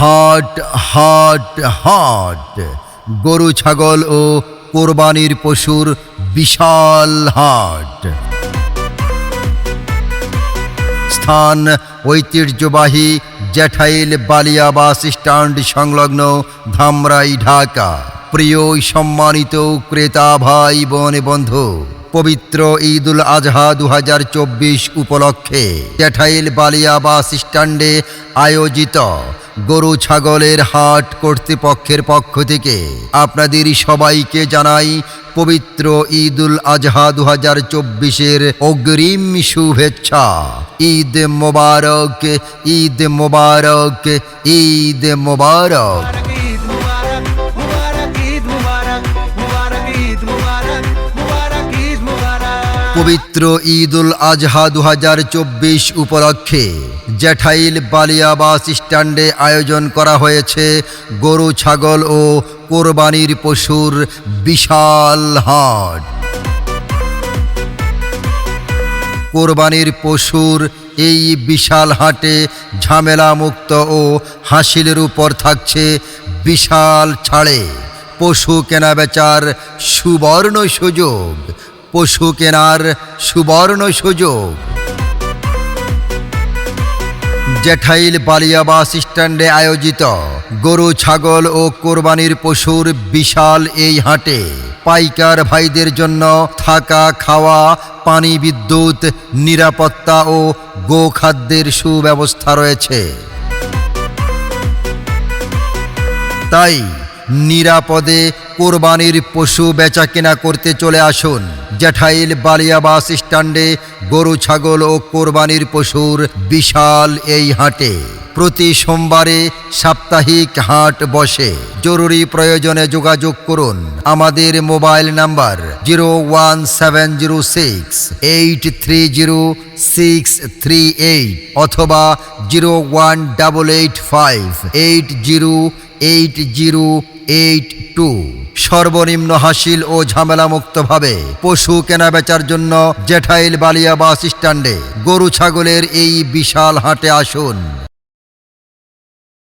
হাট হাট হাট। গরু, ছাগল ও কোরবানির পশুর বিশাল হাট। স্থান ঐতিহ্যবাহী জ্যাঠাইল বালিয়া বাস স্ট্যান্ড সংলগ্ন ধামরাই, ঢাকা। প্রিয় সম্মানিত ক্রেতা, ভাই, বোন, বন্ধু, পবিত্র ঈদুল আজহা দু হাজার চব্বিশ উপলক্ষে জ্যাঠাইল বালিয়া বাস স্ট্যান্ডে আয়োজিত গরু ছাগলের হাট কর্তৃপক্ষের পক্ষ থেকে আপনাদের সবাইকে জানাই পবিত্র ঈদুল আজহা দু হাজার চব্বিশের অগ্রিম শুভেচ্ছা। ঈদ মোবারক ঈদ মোবারক ঈদ মোবারক। পবিত্র ঈদুল আজহা দু হাজার চব্বিশ উপলক্ষে জ্যাঠাইল বালিয়া বাস স্ট্যান্ডে আয়োজন করা হয়েছে গরু, ছাগল ও কোরবানির পশুর বিশাল হাট। কোরবানির পশুর এই বিশাল হাটে ঝামেলা মুক্ত ও হাসিলের উপর থাকছে বিশাল ছাড়ে। পশু কেনা বেচার সুবর্ণ সুযোগ। পশু কেনার সুবর্ণ সুযোগ। জেঠাইল বালিয়া বাস স্ট্যান্ডে আয়োজিত গরু, ছাগল ও কোরবানির পশুর বিশাল এই হাটে পাইকার ভাইদের জন্য থাকা খাওয়া, পানি বিদ্যুৎ, নিরাপত্তা ও গোখাদ্যের সুব্যবস্থা রয়েছে। তাই নিরাপদে কোরবানির পশু বেচা কেনা করতে চলে আসুন। জ্যাঠাইল বালিয়া বাস স্ট্যান্ডে গরু, ছাগল ও কোরবানির পশুর বিশাল এই হাটে। প্রতি সোমবারে সাপ্তাহিক হাট বসে। জরুরি প্রয়োজনে যোগাযোগ করুন। আমাদের mobile number zero one seven zero six eight three zero six three eight অথবা zero one double eight five eight zero eight zero eight two সর্বনিম্ন হাসিল ও ঝামেলামুক্তভাবে পশু কেনা বেচার জন্য জেঠাইল বালিয়া বাস স্ট্যান্ডে গরু ছাগলের এই বিশাল হাটে আসুন।